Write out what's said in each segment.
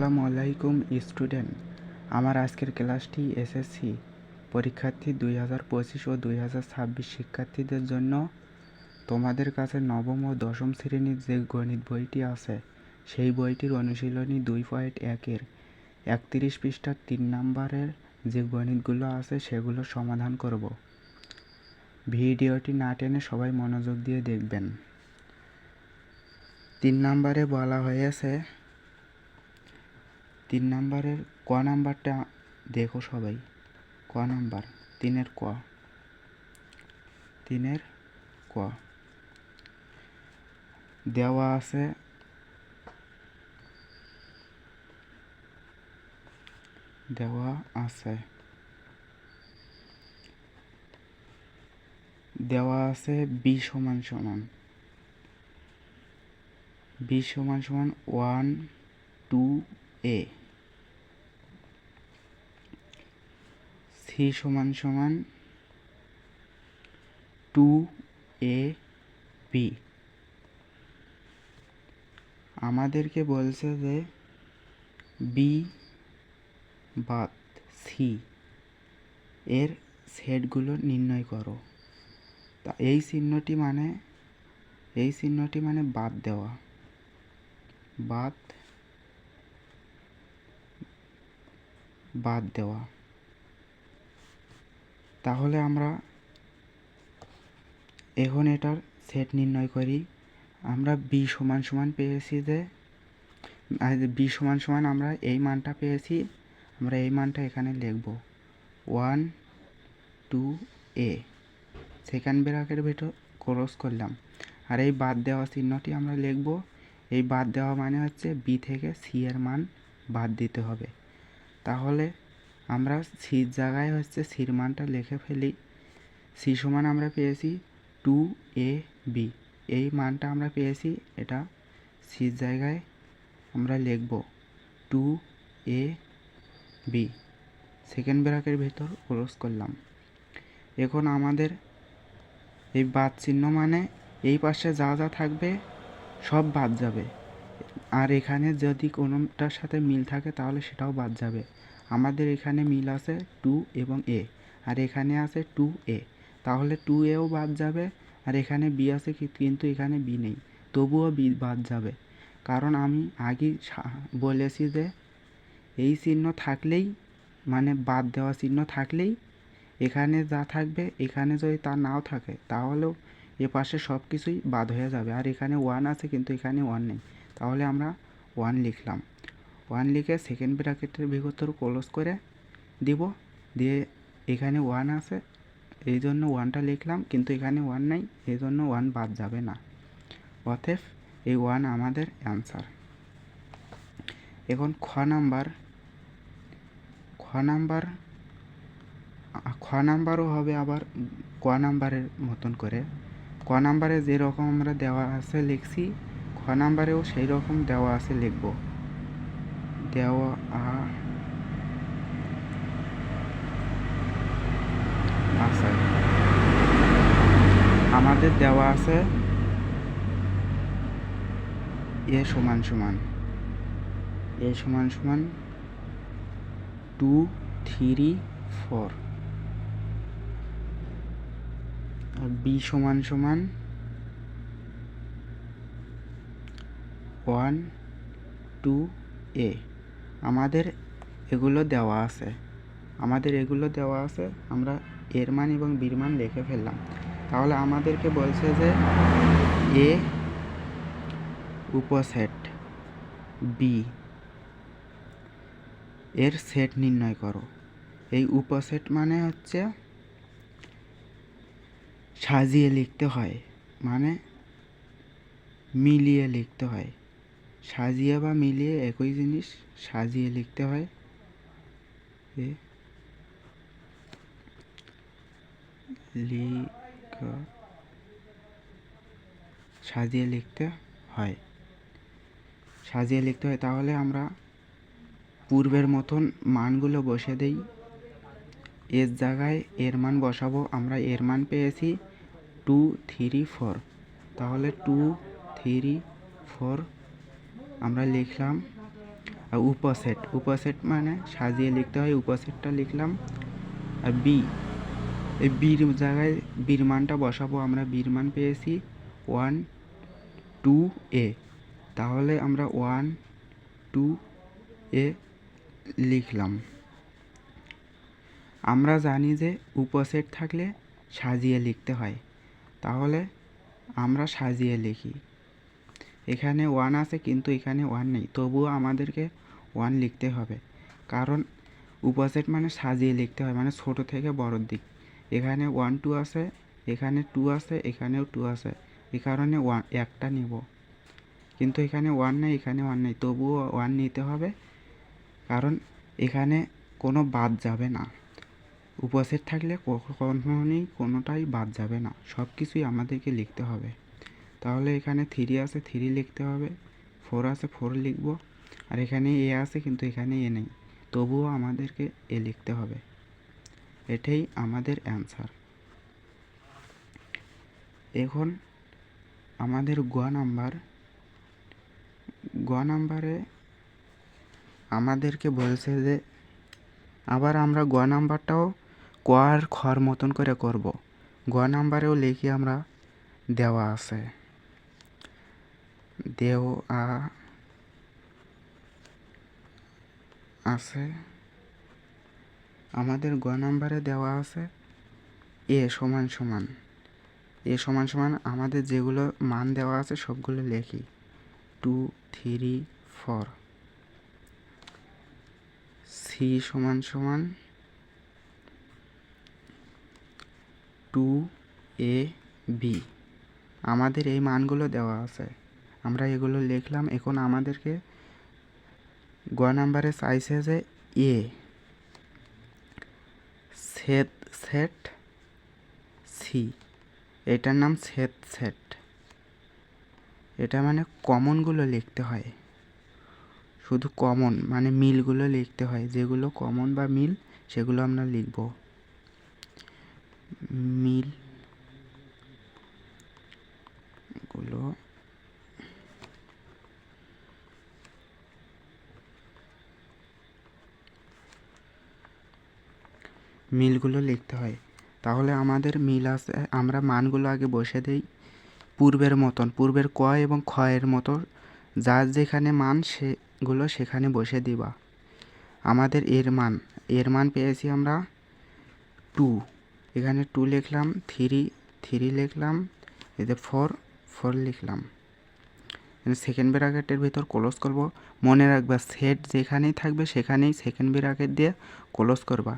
আসসালামু আলাইকুম স্টুডেন্ট। আমার আজকের ক্লাসটি এসএসসি। পরীক্ষার্থী দুই হাজার পঁচিশ ও দুই হাজার ছাব্বিশ শিক্ষার্থীদের জন্য তোমাদের কাছে নবম ও দশম শ্রেণির যে গণিত বইটি আছে, সেই বইটির অনুশীলনী দুই পয়েন্ট একের একত্রিশ পৃষ্ঠার তিন নম্বরের যে গণিতগুলো আছে, সেগুলো সমাধান করব। ভিডিওটি না টেনে সবাই মনোযোগ দিয়ে দেখবেন। তিন নম্বরে বলা হয়েছে তিন নাম্বারের ক নাম্বারটা দেখো সবাই। ক নাম্বার, তিনের ক। তিনের ক। দেওয়া আছে দেওয়া আছে। দেওয়া আছে বি সমান সমান। বি সমান সমান ওয়ান, টু, এ। সি সমান সমান টু এ বি। আমাদেরকে বলছে যে বি বাদ সি। এর সেটগুলো নির্ণয় করো। তা এই চিহ্নটি মানে এই চিহ্নটি মানে বাদ দেওয়া। বাদ বাদ দেওয়া। তাহলে আমরা এখন এটার সেট নির্ণয় করি। আমরা বি সমান সমান পেয়েছি যে বি সমান সমান আমরা এই মানটা পেয়েছি, আমরা এই মানটা এখানে লিখব। ওয়ান টু এ সেকেন্ড ব্র্যাকের ভিতর ক্রস করলাম। আর এই বাদ দেওয়া চিহ্নটি আমরা লিখব। এই বাদ দেওয়া মানে হচ্ছে বি থেকে সি এর মান বাদ দিতে হবে। তাহলে আমরা সির জায়গায় হচ্ছে সির মানটা লিখে ফেলি। সি সমান আমরা পেয়েছি টু এ বি এই মানটা আমরা পেয়েছি, এটা সির জায়গায় আমরা লিখব টু এ বি সেকেন্ড ব্র্যাকের ভেতর ক্রস করলাম। এখন আমাদের এই বাদ চিহ্ন মানে এই পাশে যা যা থাকবে সব বাদ যাবে। আর এখানে যদি কোনোটার সাথে মিল থাকে তাহলে সেটাও বাদ যাবে। আমাদের এখানে মিল আছে টু এবং এ, আর এখানে আছে টু এ। তাহলে টু এও বাদ যাবে, আর এখানে বি আছে কিন্তু এখানে বি নেই। তবুও বি বাদ যাবে। কারণ আমি আগেই বলেছি যে এই চিহ্ন থাকলেই মানে বাদ দেওয়া চিহ্ন থাকলেই এখানে যা থাকবে, এখানে যদি তা নাও থাকে, তাহলেও এ পাশে সব কিছুই বাদ হয়ে যাবে। আর এখানে ওয়ান আছে, কিন্তু এখানে ওয়ান নেই। তাহলে আমরা ওয়ান লিখলাম। ওয়ান লিখে সেকেন্ড ব্র্যাকেটের ভিতর ক্লোজ করে দিব। দিয়ে এখানে ওয়ান আছে, এই জন্য ওয়ানটা লিখলাম, কিন্তু এখানে ওয়ান নাই, এই জন্য ওয়ান বাদ যাবে না। অতএব এই ওয়ান আমাদের অ্যান্সার এখন খ নাম্বার খ নাম্বার, খ নাম্বারও হবে আবার ক নাম্বারের মতন করে। ক নাম্বারে যেরকম আমরা দেওয়া আছে লিখছি, খ নাম্বারেও সেই রকম দেওয়া আছে লিখব। দেওয়া আছে। আমাদের দেওয়া আছে এ সমান সমান। এ সমান সমান টু থ্রি ফোর। আর বি সমান সমান ওয়ান টু এ। আমাদের এগুলো দেওয়া আছে। আমাদের এগুলো দেওয়া আছে, আমরা এর মান এবং বির মান লিখে ফেললাম। তাহলে আমাদেরকে বলছে যে এ উপসেট বি এর সেট নির্ণয় করো। এই উপসেট মানে হচ্ছে সাজিয়ে লিখতে হয় মানে মিলিয়ে লিখতে হয়। সাজিয়ে বা মিলিয়ে একই জিনিস সাজিয়ে লিখতে হয়। সাজিয়ে লিখতে হয়। সাজিয়ে লিখতে হয়। তাহলে আমরা পূর্বের মতন মানগুলো বসে দেই। এর জায়গায় এর মান বসাবো। আমরা এর মান পেয়েছি টু থ্রি ফোর তাহলে টু থ্রি ফোর আমরা লিখলাম উপসেট। উপসেট মানে সাজিয়ে লিখতে হয়, উপসেটটা লিখলাম, আর বি এই বির জায়গায় বির মানটা বসাবো, আমরা বির মান পেয়েছি ওয়ান টু এ তাহলে আমরা ওয়ান টু এ লিখলাম। আমরা জানি যে উপসেট থাকলে সাজিয়ে লিখতে হয়। তাহলে আমরা সাজিয়ে লিখি। এখানে ওয়ান আছে কিন্তু এখানে ওয়ান নেই। তবুও আমাদেরকে ওয়ান লিখতে হবে। কারণ উপসেট মানে সাজিয়ে লিখতে হয় মানে ছোট থেকে বড়র দিক। এখানে ওয়ান টু আছে, এখানে টু আছে, এখানেও টু আছে। এ কারণে ওয়ান একটা নিব। কিন্তু এখানে ওয়ান নেই, এখানে ওয়ান নেই। তবুও ওয়ান নিতে হবে, কারণ এখানে কোনো বাদ যাবে না। উপসেট থাকলে কখনোই কোনোটাই বাদ যাবে না। সব কিছুই আমাদেরকে লিখতে হবে। তাহলে এখানে থ্রি আছে থ্রি লিখতে হবে। ফোর আছে ফোর লিখব। আর এখানে এ আছে, কিন্তু এখানে এ নেই। তবুও আমাদেরকে এ লিখতে হবে। এটাই আমাদের অ্যান্সার এখন আমাদের গ নাম্বার গ নাম্বারে আমাদেরকে বলছে যে, আবার আমরা গ নাম্বারটাও ক খর মতন করে করব। গ নাম্বারেও লিখি আমরা দেওয়া আছে। দেও আ, আছে। আমাদের গ নাম্বারে দেওয়া আছে। এ সমান সমান। এ সমান সমান আমাদের যেগুলো মান দেওয়া আছে সবগুলো লেখি। Two, three, four. সি সমান সমান টু, এ, বি। আমাদের এই মানগুলো দেওয়া আছে। আমরা এগুলো লিখলাম। এখন আমাদেরকে গ নাম্বারে চাইছে যে এ সেট সেট সি এটার নাম সেট সেট এটা মানে কমনগুলো লিখতে হয়। শুধু কমন মানে মিলগুলো লিখতে হয়। যেগুলো কমন বা মিল, সেগুলো আমরা লিখব। মিলগুলো মিলগুলো লিখতে হয়। তাহলে আমাদের মিল আছে, আমরা মানগুলো আগে বসে দেই পূর্বের মতন, পূর্বের ক এবং এর মতো। যার যেখানে মান সেগুলো সেখানে বসে দিবা। আমাদের এর মান এর মান পেয়েছি আমরা টু। এখানে টু লিখলাম, থ্রি থ্রি লিখলাম এতে ফোর ফোর লিখলাম। সেকেন্ড ব্র্যাকেটের ভিতর ক্লোজ করব। মনে রাখবা সেট যেখানেই থাকবে সেখানেই সেকেন্ড ব্র্যাকেট দিয়ে ক্লোজ করবা।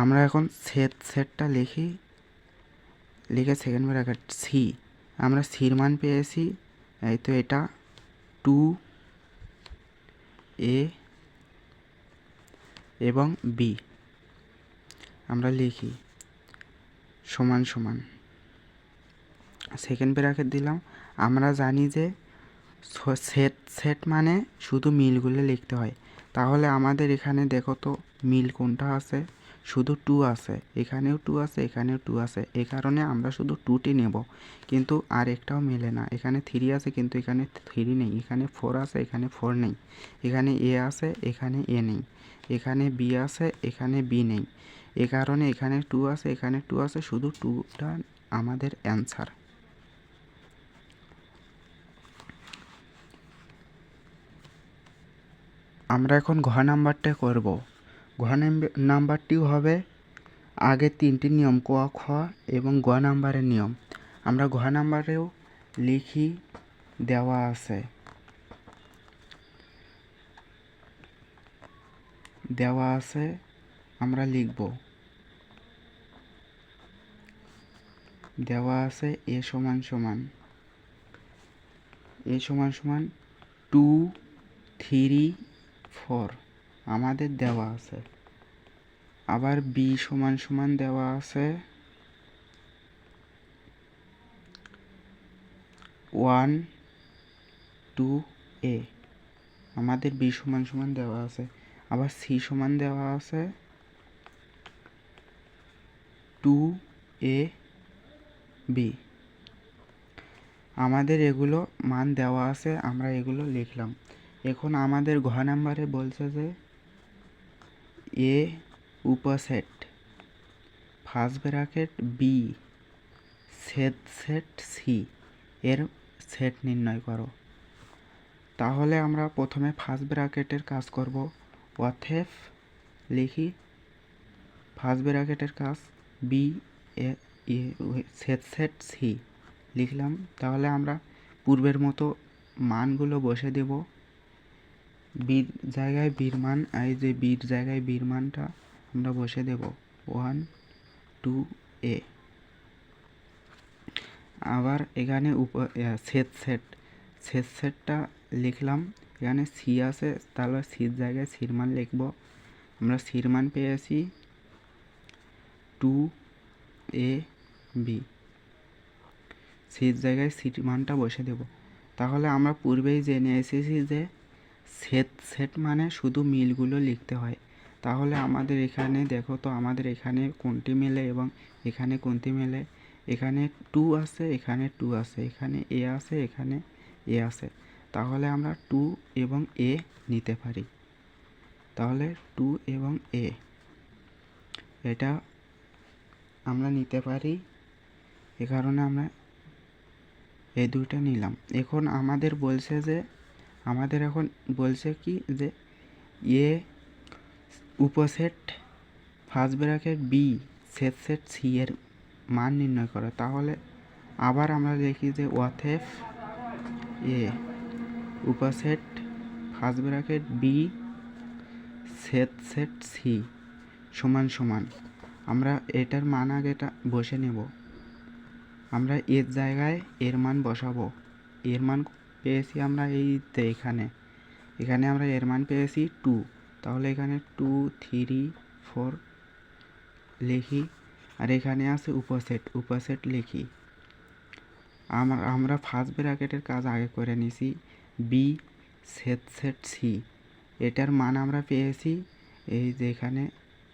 আমরা এখন সেট সেটটা লিখি। লিখে সেকেন্ড ব্র্যাকেট সি আমরা সির মান পেয়েছি। এই তো এটা টু এ এবং বি আমরা লিখি। সমান সমান। সেকেন্ড ব্র্যাকেট দিলাম। আমরা জানি যে সেট সেট মানে শুধু মিলগুলো লিখতে হয়। তাহলে আমাদের এখানে দেখো তো মিল কোনটা আছে? শুধু টু আছে। এখানেও টু আছে, এখানেও টু আছে। এই কারণে আমরা শুধু টুটি নেব। কিন্তু আর একটাও মেলে না। এখানে থ্রি আছে, কিন্তু এখানে থ্রি নেই। এখানে ফোর আছে, এখানে ফোর নেই। এখানে এ আছে, এখানে এ নেই। এখানে বি আছে, এখানে বি নেই। এ কারণে এখানে টু আছে, এখানে টু আছে। শুধু টুটা আমাদের অ্যান্সার আমরা এখন ঘ নাম্বারটা করব। ঘ নাম্বারটিও হবে আগে তিনটি নিয়ম ক, খ এবং গ নাম্বারের নিয়ম। আমরা ঘ নাম্বারেও লিখি, দেওয়া আছে। দেওয়া আছে, আমরা লিখব। দেওয়া আছে, এ সমান সমান। এ সমান সমান টু থ্রি ফোর আমাদের দেওয়া আছে। আবার বি সমান সমান দেওয়া আছে। ওয়ান টু এ আমাদের বি সমান সমান দেওয়া আছে। আবার সি সমান দেওয়া আছে। টু এ বি আমাদের এগুলো মান দেওয়া আছে, আমরা এগুলো লিখলাম। এখন আমাদের ঘ নাম্বারে বলছে যে এ উপসেট। First bracket B set set C এর সেট নির্ণয় করো। তাহলে আমরা প্রথমে ফার্স্ট ব্র্যাকেটের কাজ করব। অথেফ লিখি, ফার্স্ট ব্র্যাকেটের কাজ B A set set C লিখলাম। তাহলে আমরা পূর্বের মতো মানগুলো বসে দেব। বির জায়গায় বীর মান এই যে বীর জায়গায় বীর মানটা আমরা বসে দেব। ওয়ান টু এ আবার এখানে সেট সেট। সেট সেটটা লিখলাম। এখানে সি আছে, তাহলে সির জায়গায় সির মান লিখব। আমরা সির মান পেয়েছি টু এ বি সির জায়গায় সির মানটা বসে দেব। তাহলে আমরা পূর্বেই জেনে এসেছি যে সেট সেট মানে শুধু মিলগুলো লিখতে হয়। তাহলে আমাদের এখানে দেখো তো, আমাদের এখানে কোনটি মেলে এবং এখানে কোনটি মেলে। এখানে টু আছে, এখানে টু আছে, এখানে এ আছে, এখানে এ আছে। তাহলে আমরা টু এবং এ নিতে পারি। তাহলে টু এবং এ এটা আমরা নিতে পারি। এ কারণে আমরা এই দুইটা নিলাম। এখন আমাদের বলছে যে আমাদের এখন বলছে কি যে এ উপসেট first bracket B, set set C এর মান নির্ণয় করো। তাহলে আবার আমরা দেখি যে ওয়াথেফ এ উপসেট first bracket B, set set C সমান সমান। আমরা এটার মান আগেটা বসে নেব। আমরা এর জায়গায় এর মান বসাবো। এর মান পেয়েছি আমরা এই এখানে। এখানে আমরা এর মান পেয়েছি টু। তাহলে এখানে টু, থ্রি, ফোর লিখি। আর এখানে আছে উপসেট উপসেট লিখি। আমরা আমরা ফার্স্ট ব্র্যাকেটের কাজ আগে করে নিছি। বি সেট সেট সি এটার মান আমরা পেয়েছি, এই যে এখানে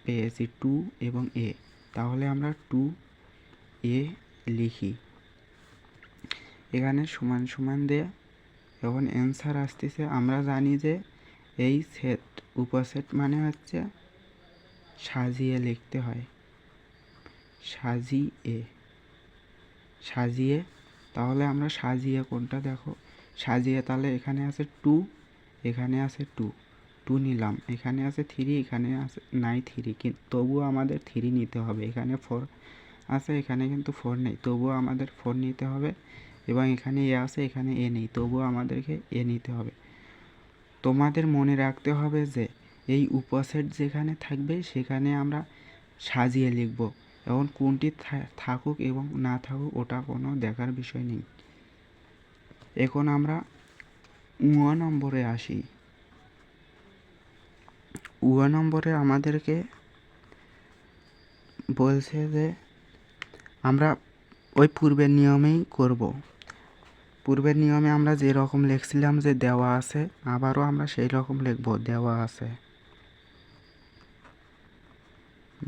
পেয়েছি টু এবং এ তাহলে আমরা টু এ লিখি। এখানে সমান সমান দিয়ে। যখন অ্যান্সার আসতেছে, আমরা জানি যে এই সেট উপসেট মানে হচ্ছে সাজিয়ে লিখতে হয়। সাজিয়ে। সাজিয়ে। তাহলে আমরা সাজিয়ে কোনটা দেখো? সাজিয়ে তাহলে এখানে আছে টু এখানে আছে টু টু নিলাম। এখানে আছে থ্রি এখানে আছে নাই থ্রি কিন্তু তবুও আমাদের থ্রি নিতে হবে। এখানে ফোর আছে, এখানে কিন্তু ফোর নেই। তবুও আমাদের ফোর নিতে হবে। এবং এখানে এ আছে, এখানে এ নেই। তবুও আমাদেরকে এ নিতে হবে। তোমাদের মনে রাখতে হবে যে, এই উপসেট যেখানে থাকবে, সেখানে আমরা সাজিয়ে লিখব। এখন কোনটি থাকুক এবং না থাকুক, ওটা কোনো দেখার বিষয় নেই। এখন আমরা উয়া নম্বরে আসি। উয়া নম্বরে আমাদেরকে বলছে যে, আমরা ওই পূর্বের নিয়মেই করব। পূর্বের নিয়মে আমরা যে রকম লিখছিলাম যে দেওয়া আছে, আবারও আমরা সেই রকম লিখব, দেওয়া আছে।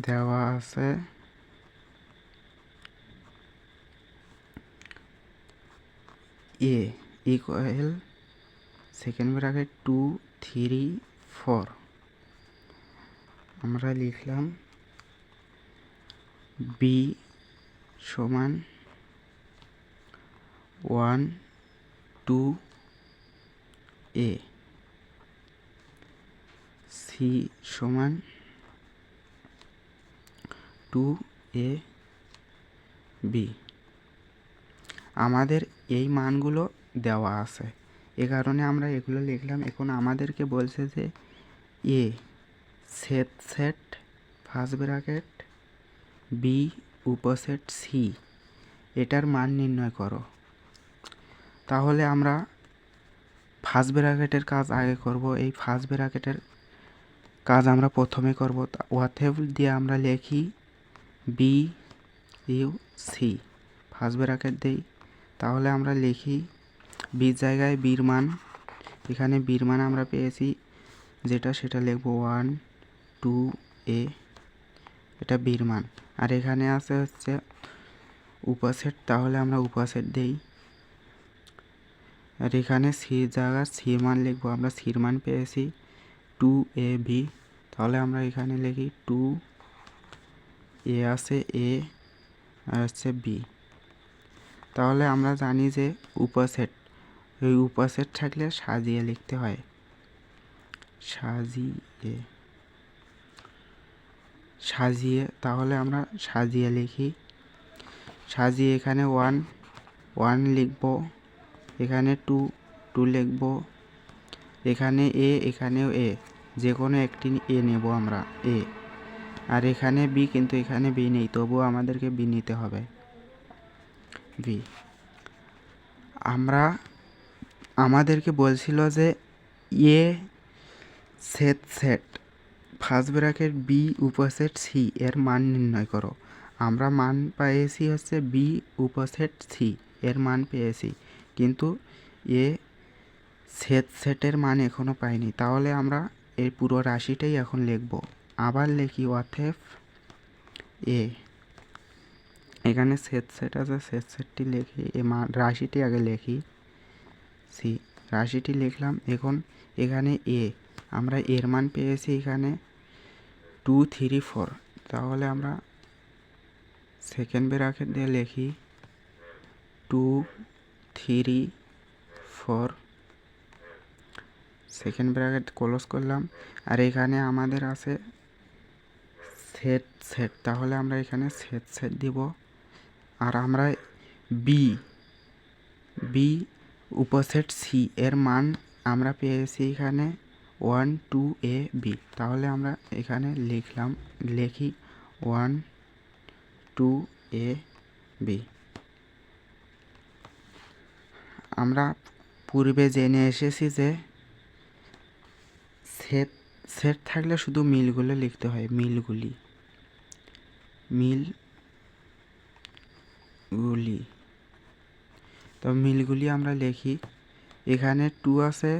দেওয়া আছে। A equal second bracket two three four আমরা লিখলাম বি সমান ওয়ান, টু, এ। সি সমান টু এ বি। আমাদের এই মানগুলো দেওয়া আছে। এ কারণে আমরা এগুলো লিখলাম। এখন আমাদেরকে বলছে যে A, set set, first bracket, B, উপসেট, সি। এটার মান নির্ণয় করো। তাহলে আমরা ফার্স্ট ব্র্যাকেটের কাজ আগে করব। এই ফার্স্ট ব্র্যাকেটের কাজ আমরা প্রথমে করব। ওয়াথেব দিয়ে আমরা লিখি B U C first bracket দেই। তাহলে আমরা লিখি বির জায়গায় বীর মান। এখানে বীর মান আমরা পেয়েছি। যেটা সেটা লিখব ওয়ান টু এ এটা বীর মান। আর এখানে আছে হচ্ছে উপসেট। তাহলে আমরা উপসেট দেই। আর এখানে সির জায়গা সির লিখব, আমরা সির মান পেয়েছি টু এ বি তাহলে আমরা এখানে লিখি টু এ আছে এ, আর হচ্ছে বি। তাহলে আমরা জানি যে উপসেট ওই উপসেট থাকলে সাজিয়ে লিখতে হয়। সাজিয়ে সাজিয়ে, তাহলে আমরা সাজিয়ে লিখি। সাজিয়ে এখানে ওয়ান ওয়ান লিখব। এখানে টু টু লিখব। এখানে এ, এখানেও এ। যে কোনো একটি এ নেব আমরা, এ। আর এখানে বি কিন্তু এখানে বি নেই, তবুও আমাদেরকে বি নিতে হবে। বি। আমরা, আমাদেরকে বলছিল যে A set set, first bracket B উপসেট সি, এর মান নির্ণয় করো। আমরা মান পেয়েছি হচ্ছে বি উপসেট সি, এর মান পেয়েছি। কিন্তু এ সেট সেটের মান এখনও পাইনি। তাহলে আমরা এই পুরো রাশিটাই এখন লিখব। আবার লিখি অথেফ এ এখানে সেট সেট আছে সেট সেটটি লিখি, এ মান রাশিটি আগে লিখি। সি রাশিটি লিখলাম। এখন এখানে এ আমরা এর মান পেয়েছি এখানে টু থ্রি ফোর তাহলে আমরা সেকেন্ড ব্র্যাকেট দিয়ে লিখি। Two three, four, second bracket close করলাম। আর এখানে আমাদের আছে সেট সেট। তাহলে আমরা এখানে সেট সেট দিব। আর আমরা বি বি উপসেট সি এর মান আমরা পেয়েছি এখানে ওয়ান টু এ বি তাহলে আমরা এখানে লিখলাম, লিখি ওয়ান টু এ বি আমরা পূর্বে জেনে এসেছি যে সেট সেট থাকলে শুধু মিলগুলো লিখতে হয়, মিলগুলি। মিলগুলি। তো মিলগুলি আমরা লিখি, এখানে টু আছে,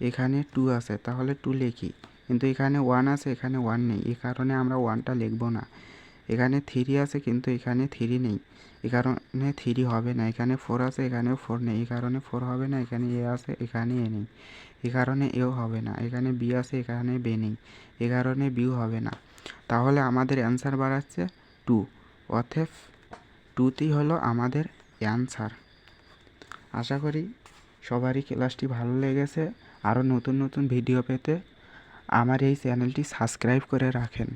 এখানে টু আছে, তাহলে টু লিখি। কিন্তু এখানে ওয়ান আছে, এখানে ওয়ান নেই। এই কারণে আমরা ওয়ানটা লিখব না। এখানে থ্রি আছে, কিন্তু এখানে থ্রি নেই। এই কারণে থ্রি হবে না। এখানে ফোর আছে এখানেও ফোর নেই। এই কারণে ফোর হবে না, এখানে এ আছে, এখানে এ নেই। এই কারণে এও হবে না। এখানে বি আছে, এখানে বে নেই। এই কারণে বিও হবে না। তাহলে আমাদের অ্যান্সার বাড়াচ্ছে টু অথেফ টুটি হলো আমাদের অ্যান্সার আশা করি সবারই ক্লাসটি ভালো লেগেছে। আরও নতুন নতুন ভিডিও পেতে আমার এই চ্যানেলটি সাবস্ক্রাইব করে রাখেন।